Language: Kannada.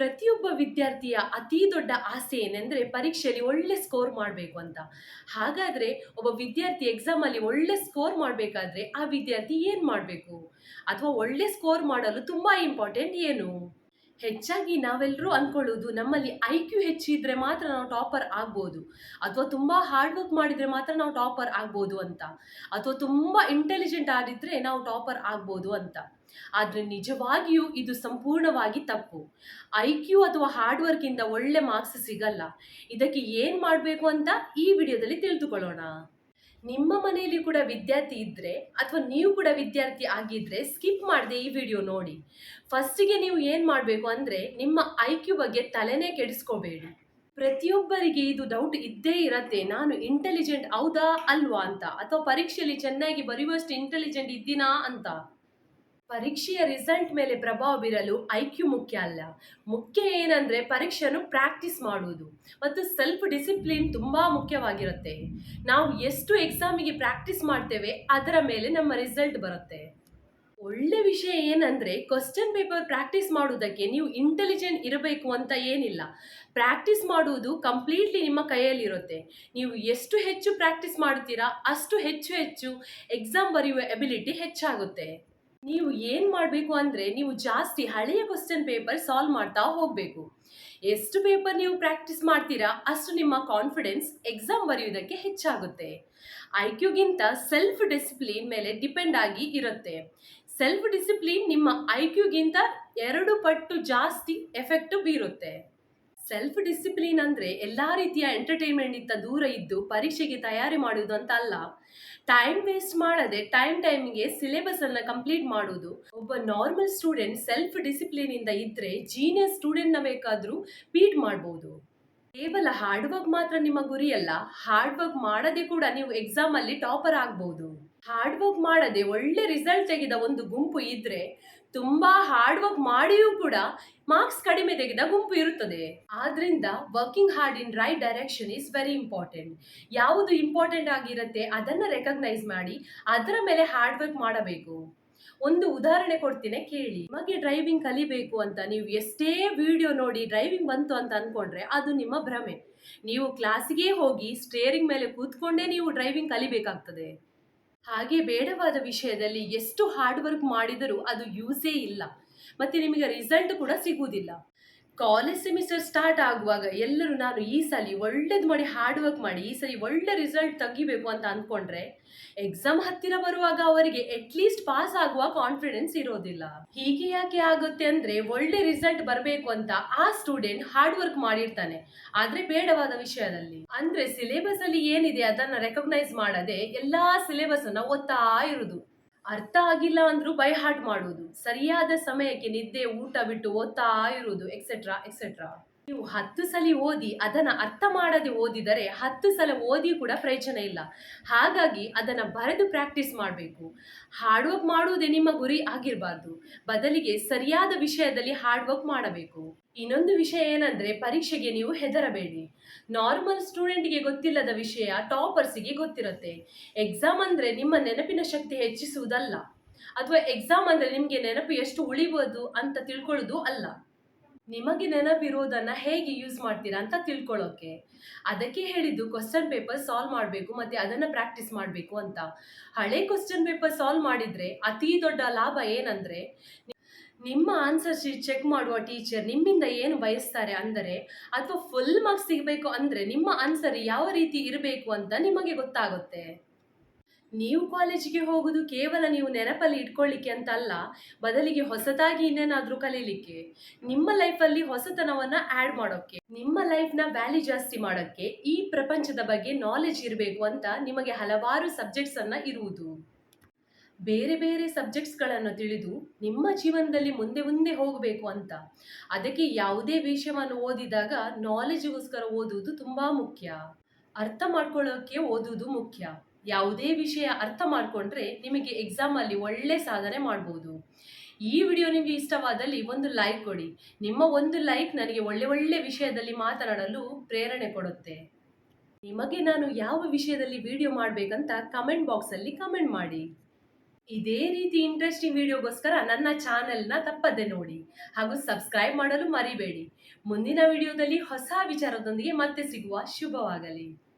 ಪ್ರತಿಯೊಬ್ಬ ವಿದ್ಯಾರ್ಥಿಯ ಅತಿ ದೊಡ್ಡ ಆಸೆ ಏನೆಂದರೆ ಪರೀಕ್ಷೆಯಲ್ಲಿ ಒಳ್ಳೆ ಸ್ಕೋರ್ ಮಾಡಬೇಕು ಅಂತ. ಹಾಗಾದರೆ ಒಬ್ಬ ವಿದ್ಯಾರ್ಥಿ ಎಕ್ಸಾಮಲ್ಲಿ ಒಳ್ಳೆ ಸ್ಕೋರ್ ಮಾಡಬೇಕಾದ್ರೆ ಆ ವಿದ್ಯಾರ್ಥಿ ಏನು ಮಾಡಬೇಕು? ಅಥವಾ ಒಳ್ಳೆ ಸ್ಕೋರ್ ಮಾಡಲು ತುಂಬ ಇಂಪಾರ್ಟೆಂಟ್ ಏನು? ಹೆಚ್ಚಾಗಿ ನಾವೆಲ್ಲರೂ ಅಂದ್ಕೊಳ್ಳೋದು ನಮ್ಮಲ್ಲಿ ಐ ಕ್ಯೂ ಹೆಚ್ಚಿದ್ರೆ ಮಾತ್ರ ನಾವು ಟಾಪರ್ ಆಗ್ಬೋದು. ಅಥವಾ ತುಂಬ ಹಾರ್ಡ್ ವರ್ಕ್ ಮಾಡಿದರೆ ಮಾತ್ರ ನಾವು ಟಾಪರ್ ಆಗ್ಬೋದು ಅಂತ. ಅಥವಾ ತುಂಬ ಇಂಟೆಲಿಜೆಂಟ್ ಆಗಿದ್ರೆ ನಾವು ಟಾಪರ್ ಆಗ್ಬೋದು ಅಂತ. ಆದರೆ ನಿಜವಾಗಿಯೂ ಇದು ಸಂಪೂರ್ಣವಾಗಿ ತಪ್ಪು. ಐ ಕ್ಯೂ ಅಥವಾ ಹಾರ್ಡ್ ವರ್ಕಿಂದ ಒಳ್ಳೆ ಮಾರ್ಕ್ಸ್ ಸಿಗಲ್ಲ. ಇದಕ್ಕೆ ಏನು ಮಾಡಬೇಕು ಅಂತ ಈ ವಿಡಿಯೋದಲ್ಲಿ ತಿಳಿದುಕೊಳ್ಳೋಣ. ನಿಮ್ಮ ಮನೆಯಲ್ಲಿ ಕೂಡ ವಿದ್ಯಾರ್ಥಿ ಇದ್ದರೆ ಅಥವಾ ನೀವು ಕೂಡ ವಿದ್ಯಾರ್ಥಿ ಆಗಿದ್ದರೆ ಸ್ಕಿಪ್ ಮಾಡದೆ ಈ ವಿಡಿಯೋ ನೋಡಿ. ಫಸ್ಟಿಗೆ ನೀವು ಏನು ಮಾಡಬೇಕು ಅಂದರೆ ನಿಮ್ಮ ಐ ಬಗ್ಗೆ ತಲೆನೇ ಕೆಡಿಸ್ಕೋಬೇಡಿ. ಪ್ರತಿಯೊಬ್ಬರಿಗೆ ಇದು ಡೌಟ್ ಇದ್ದೇ ಇರತ್ತೆ. ನಾನು ಇಂಟೆಲಿಜೆಂಟ್ ಹೌದಾ ಅಲ್ವಾ ಅಂತ? ಅಥವಾ ಪರೀಕ್ಷೆಯಲ್ಲಿ ಚೆನ್ನಾಗಿ ಬರೆಯುವಷ್ಟು ಇಂಟೆಲಿಜೆಂಟ್ ಇದ್ದೀನಾ ಅಂತ? ಪರೀಕ್ಷೆಯ ರಿಸಲ್ಟ್ ಮೇಲೆ ಪ್ರಭಾವ ಬೀರಲು ಐ ಕ್ಯೂ ಮುಖ್ಯ ಅಲ್ಲ. ಮುಖ್ಯ ಏನಂದ್ರೆ ಪರೀಕ್ಷೆಯನ್ನು ಪ್ರಾಕ್ಟೀಸ್ ಮಾಡುವುದು. ಮತ್ತು ಸೆಲ್ಫ್ ಡಿಸಿಪ್ಲಿನ್ ತುಂಬಾ ಮುಖ್ಯವಾಗಿರುತ್ತೆ. ನಾವು ಎಷ್ಟು ಎಕ್ಸಾಮಿಗೆ ಪ್ರಾಕ್ಟೀಸ್ ಮಾಡ್ತೇವೆ, ಅದರ ಮೇಲೆ ನಮ್ಮ ರಿಸಲ್ಟ್ ಬರುತ್ತೆ. ಒಳ್ಳೆ ವಿಷಯ ಏನಂದ್ರೆ ಕ್ವಶನ್ ಪೇಪರ್ ಪ್ರಾಕ್ಟೀಸ್ ಮಾಡುವುದಕ್ಕೆ ನೀವು ಇಂಟೆಲಿಜೆಂಟ್ ಇರಬೇಕು ಅಂತ ಏನಿಲ್ಲ. ಪ್ರಾಕ್ಟೀಸ್ ಮಾಡುವುದು ಕಂಪ್ಲೀಟ್ಲಿ ನಿಮ್ಮ ಕೈಯಲ್ಲಿರುತ್ತೆ. ನೀವು ಎಷ್ಟು ಹೆಚ್ಚು ಪ್ರಾಕ್ಟೀಸ್ ಮಾಡುತ್ತೀರಾ ಅಷ್ಟು ಹೆಚ್ಚು ಹೆಚ್ಚು ಎಕ್ಸಾಮ್ ಬರೆಯುವ ಎಬಿಲಿಟಿ ಹೆಚ್ಚಾಗುತ್ತೆ. ನೀವು ಏನು ಮಾಡಬೇಕು ಅಂದರೆ ನೀವು ಜಾಸ್ತಿ ಹಳೆಯ ಕ್ವಶನ್ ಪೇಪರ್ ಸಾಲ್ವ್ ಮಾಡ್ತಾ ಹೋಗಬೇಕು. ಎಷ್ಟು ಪೇಪರ್ ನೀವು ಪ್ರಾಕ್ಟೀಸ್ ಮಾಡ್ತೀರಾ, ಅಷ್ಟು ನಿಮ್ಮ ಕಾನ್ಫಿಡೆನ್ಸ್ ಎಕ್ಸಾಮ್ ಬರೆಯುವುದಕ್ಕೆ ಹೆಚ್ಚಾಗುತ್ತೆ. ಐ ಕ್ಯೂಗಿಂತ ಸೆಲ್ಫ್ ಡಿಸಿಪ್ಲಿನ್ ಮೇಲೆ ಡಿಪೆಂಡ್ ಆಗಿ ಇರುತ್ತೆ. ಸೆಲ್ಫ್ ಡಿಸಿಪ್ಲಿನ್ ನಿಮ್ಮ ಐ ಕ್ಯೂಗಿಂತ ಎರಡು ಪಟ್ಟು ಜಾಸ್ತಿ ಎಫೆಕ್ಟ್ ಬೀರುತ್ತೆ. ಸೆಲ್ಫ್ ಡಿಸಿಪ್ಲಿನ್ ಅಂದರೆ ಎಲ್ಲ ರೀತಿಯ ಎಂಟರ್ಟೈನ್ಮೆಂಟಿಂದ ದೂರ ಇದ್ದು ಪರೀಕ್ಷೆಗೆ ತಯಾರಿ ಮಾಡುವುದು ಅಂತ ಅಲ್ಲ ಟೈಮ್ ವೇಸ್ಟ್ ಮಾಡದೆ ಟೈಮ್ ಟೈಮ್ಗೆ ಸಿಲೆಬಸ್ ಅನ್ನ ಕಂಪ್ಲೀಟ್ ಮಾಡೋದು ಒಬ್ಬ ನಾರ್ಮಲ್ ಸ್ಟೂಡೆಂಟ್ ಸೆಲ್ಫ್ ಡಿಸಿಪ್ಲಿನ್ ಇಂದ ಇದ್ರೆ ಜೀನಿಯಸ್ ಸ್ಟೂಡೆಂಟ್ನ ಬೇಕಾದರೂ ಬೀಟ್ ಮಾಡಬಹುದು ಕೇವಲ ಹಾರ್ಡ್ ವರ್ಕ್ ಮಾತ್ರ ನಿಮ್ಮ ಗುರಿಯಲ್ಲ ಹಾರ್ಡ್ ವರ್ಕ್ ಮಾಡದೆ ಕೂಡ ನೀವು ಎಕ್ಸಾಮ್ ಅಲ್ಲಿ ಟಾಪರ್ ಆಗ್ಬಹುದು ಹಾರ್ಡ್ ವರ್ಕ್ ಮಾಡದೆ ಒಳ್ಳೆ ರಿಸಲ್ಟ್ ತೆಗೆದ ಒಂದು ಗುಂಪು ಇದ್ರೆ ತುಂಬಾ ಹಾರ್ಡ್ ವರ್ಕ್ ಮಾಡಿಯೂ ಕೂಡ ಮಾರ್ಕ್ಸ್ ಕಡಿಮೆ ತೆಗೆದ ಗುಂಪು ಇರುತ್ತದೆ. ಆದ್ರಿಂದ working hard in right direction is very important ಯಾವುದು ಇಂಪಾರ್ಟೆಂಟ್ ಆಗಿರುತ್ತೆ ಅದನ್ನ ರೆಕಗ್ನೈಸ್ ಮಾಡಿ, ಅದರ ಮೇಲೆ ಹಾರ್ಡ್ ವರ್ಕ್ ಮಾಡಬೇಕು. ಒಂದು ಉದಾಹರಣೆ ಕೊಡ್ತೀನಿ, ಕೇಳಿ. ನಿಮಗೆ ಡ್ರೈವಿಂಗ್ ಕಲಿಬೇಕು ಅಂತ ನೀವು ಎಷ್ಟೇ ವಿಡಿಯೋ ನೋಡಿ ಡ್ರೈವಿಂಗ್ ಬಂತು ಅಂತ ಅನ್ಕೊಂಡ್ರೆ ಅದು ನಿಮ್ಮ ಭ್ರಮೆ. ನೀವು ಕ್ಲಾಸಿಗೆ ಹೋಗಿ ಸ್ಟೇರಿಂಗ್ ಮೇಲೆ ಕೂತ್ಕೊಂಡೇ ನೀವು ಡ್ರೈವಿಂಗ್ ಕಲಿಬೇಕಾಗ್ತದೆ. ಹಾಗೆ ಬೇಡವಾದ ವಿಷಯದಲ್ಲಿ ಎಷ್ಟು ಹಾರ್ಡ್ ವರ್ಕ್ ಮಾಡಿದರೂ ಅದು ಯೂಸೇ ಇಲ್ಲ. ಮತ್ತು ನಿಮಗೆ ರಿಸಲ್ಟ್ ಕೂಡ ಸಿಗುವುದಿಲ್ಲ. ಕಾಲೇಜ್ ಸೆಮಿಸ್ಟರ್ ಸ್ಟಾರ್ಟ್ ಆಗುವಾಗ ಎಲ್ಲರೂ ನಾನು ಈ ಸಲ ಒಳ್ಳೇದು ಮಾಡಿ ಹಾರ್ಡ್ ವರ್ಕ್ ಮಾಡಿ, ಈ ಸಲ ಒಳ್ಳೆ ರಿಸಲ್ಟ್ ತೆಗಿಬೇಕು ಅಂತ ಅಂದ್ಕೊಂಡ್ರೆ ಎಕ್ಸಾಮ್ ಹತ್ತಿರ ಬರುವಾಗ ಅವರಿಗೆ ಅಟ್ಲೀಸ್ಟ್ ಪಾಸ್ ಆಗುವ ಕಾನ್ಫಿಡೆನ್ಸ್ ಇರೋದಿಲ್ಲ. ಹೀಗೆ ಯಾಕೆ ಆಗುತ್ತೆ ಅಂದ್ರೆ ಒಳ್ಳೆ ರಿಸಲ್ಟ್ ಬರಬೇಕು ಅಂತ ಆ ಸ್ಟೂಡೆಂಟ್ ಹಾರ್ಡ್ ವರ್ಕ್ ಮಾಡಿರ್ತಾನೆ. ಆದ್ರೆ ಬೇಡವಾದ ವಿಷಯದಲ್ಲಿ. ಅಂದ್ರೆ ಸಿಲೆಬಸ್ ಅಲ್ಲಿ ಏನಿದೆ ಅದನ್ನ ರೆಕಗ್ನೈಸ್ ಮಾಡದೆ ಎಲ್ಲಾ ಸಿಲೆಬಸ್ ಅನ್ನ ಓದ್ತಾ ಇರುವುದು ಅರ್ಥ ಆಗಿಲ್ಲ ಅಂದ್ರೂ ಬೈ ಹಾರ್ಟ್ ಮಾಡುವುದು ಸರಿಯಾದ ಸಮಯಕ್ಕೆ ನಿದ್ದೆ, ಊಟ ಬಿಟ್ಟು ಓದ್ತಾ ಇರುವುದು ಎಕ್ಸೆಟ್ರಾ ಎಕ್ಸೆಟ್ರಾ ನೀವು ಹತ್ತು ಸಲ ಓದಿ ಅದನ್ನು ಅರ್ಥ ಮಾಡದೆ ಓದಿದರೆ ಹತ್ತು ಸಲ ಓದಿ ಕೂಡ ಪ್ರಯೋಜನ ಇಲ್ಲ. ಹಾಗಾಗಿ ಅದನ್ನು ಬರೆದು ಪ್ರಾಕ್ಟೀಸ್ ಮಾಡಬೇಕು. ಹಾರ್ಡ್ ವರ್ಕ್ ಮಾಡುವುದೇ ನಿಮ್ಮ ಗುರಿ ಆಗಿರಬಾರ್ದು. ಬದಲಿಗೆ ಸರಿಯಾದ ವಿಷಯದಲ್ಲಿ ಹಾರ್ಡ್ ವರ್ಕ್ ಮಾಡಬೇಕು. ಇನ್ನೊಂದು ವಿಷಯ ಏನಂದ್ರೆ ಪರೀಕ್ಷೆಗೆ ನೀವು ಹೆದರಬೇಡಿ. ನಾರ್ಮಲ್ ಸ್ಟೂಡೆಂಟ್ಗೆ ಗೊತ್ತಿಲ್ಲದ ವಿಷಯ ಟಾಪರ್ಸಿಗೆ ಗೊತ್ತಿರುತ್ತೆ. ಎಕ್ಸಾಮ್ ಅಂದ್ರೆ ನಿಮ್ಮ ನೆನಪಿನ ಶಕ್ತಿ ಹೆಚ್ಚಿಸುವುದಲ್ಲ. ಅಥವಾ ಎಕ್ಸಾಮ್ ಅಂದ್ರೆ ನಿಮಗೆ ನೆನಪು ಎಷ್ಟು ಉಳಿಬೋದು ಅಂತ ತಿಳ್ಕೊಳ್ಳೋದು ಅಲ್ಲ. ನಿಮಗೆ ನೆನಪಿರೋದನ್ನು ಹೇಗೆ ಯೂಸ್ ಮಾಡ್ತೀರಾ ಅಂತ ತಿಳ್ಕೊಳ್ಳೋಕೆ ಅದಕ್ಕೆ ಹೇಳಿದ್ದು ಕ್ವಶನ್ ಪೇಪರ್ ಸಾಲ್ವ್ ಮಾಡಬೇಕು ಮತ್ತು ಅದನ್ನು ಪ್ರಾಕ್ಟೀಸ್ ಮಾಡಬೇಕು ಅಂತ. ಹಳೆ ಕ್ವಶನ್ ಪೇಪರ್ ಸಾಲ್ವ್ ಮಾಡಿದರೆ ಅತಿ ದೊಡ್ಡ ಲಾಭ ಏನಂದರೆ, ನಿಮ್ಮ ಆನ್ಸರ್ ಶೀಟ್ ಚೆಕ್ ಮಾಡುವ ಟೀಚರ್ ನಿಮ್ಮಿಂದ ಏನು ಬಯಸ್ತಾರೆ ಅಂದರೆ, ಅಥವಾ ಫುಲ್ ಮಾರ್ಕ್ಸ್ ಸಿಗಬೇಕು ಅಂದರೆ ನಿಮ್ಮ ಆನ್ಸರ್ ಯಾವ ರೀತಿ ಇರಬೇಕು ಅಂತ ನಿಮಗೆ ಗೊತ್ತಾಗುತ್ತೆ. ನೀವು ಕಾಲೇಜಿಗೆ ಹೋಗುದು ಕೇವಲ ನೀವು ನೆನಪಲ್ಲಿ ಇಟ್ಕೊಳ್ಳಿಕ್ಕೆ ಅಂತ ಅಲ್ಲ ಬದಲಿಗೆ ಹೊಸದಾಗಿ ಇನ್ನೇನಾದರೂ ಕಲೀಲಿಕ್ಕೆ. ನಿಮ್ಮ ಲೈಫಲ್ಲಿ ಹೊಸತನವನ್ನ ಆಡ್ ಮಾಡೋಕ್ಕೆ, ನಿಮ್ಮ ಲೈಫ್ನ ವ್ಯಾಲ್ಯೂ ಜಾಸ್ತಿ ಮಾಡೋಕ್ಕೆ ಈ ಪ್ರಪಂಚದ ಬಗ್ಗೆ ನಾಲೆಜ್ ಇರಬೇಕು ಅಂತ ನಿಮಗೆ ಹಲವಾರು ಸಬ್ಜೆಕ್ಟ್ಸನ್ನು ಇರುವುದು. ಬೇರೆ ಬೇರೆ ಸಬ್ಜೆಕ್ಟ್ಸ್ಗಳನ್ನು ತಿಳಿದು ನಿಮ್ಮ ಜೀವನದಲ್ಲಿ ಮುಂದೆ ಮುಂದೆ ಹೋಗಬೇಕು ಅಂತ. ಅದಕ್ಕೆ ಯಾವುದೇ ವಿಷಯವನ್ನು ಓದಿದಾಗ ನಾಲೆಜ್ಗೋಸ್ಕರ ಓದುವುದು ತುಂಬಾ ಮುಖ್ಯ. ಅರ್ಥ ಮಾಡ್ಕೊಳ್ಳೋಕೆ ಓದುವುದು ಮುಖ್ಯ. ಯಾವುದೇ ವಿಷಯ ಅರ್ಥ ಮಾಡಿಕೊಂಡ್ರೆ ನಿಮಗೆ ಎಕ್ಸಾಮಲ್ಲಿ ಒಳ್ಳೆ ಸಾಧನೆ ಮಾಡ್ಬೋದು. ಈ ವಿಡಿಯೋ ನಿಮಗೆ ಇಷ್ಟವಾದಲ್ಲಿ ಒಂದು ಲೈಕ್ ಕೊಡಿ. ನಿಮ್ಮ ಒಂದು ಲೈಕ್ ನನಗೆ ಒಳ್ಳೆ ಒಳ್ಳೆ ವಿಷಯದಲ್ಲಿ ಮಾತನಾಡಲು ಪ್ರೇರಣೆ ಕೊಡುತ್ತೆ. ನಿಮಗೆ ನಾನು ಯಾವ ವಿಷಯದಲ್ಲಿ ವಿಡಿಯೋ ಮಾಡಬೇಕಂತ ಕಮೆಂಟ್ ಬಾಕ್ಸಲ್ಲಿ ಕಮೆಂಟ್ ಮಾಡಿ. ಇದೇ ರೀತಿ ಇಂಟ್ರೆಸ್ಟಿಂಗ್ ವಿಡಿಯೋಗೋಸ್ಕರ ನನ್ನ ಚಾನೆಲ್ನ ತಪ್ಪದೆ ನೋಡಿ. ಹಾಗೂ ಸಬ್ಸ್ಕ್ರೈಬ್ ಮಾಡಲು ಮರಿಬೇಡಿ. ಮುಂದಿನ ವಿಡಿಯೋದಲ್ಲಿ ಹೊಸ ವಿಚಾರದೊಂದಿಗೆ ಮತ್ತೆ ಸಿಗುವ ಶುಭವಾಗಲಿ.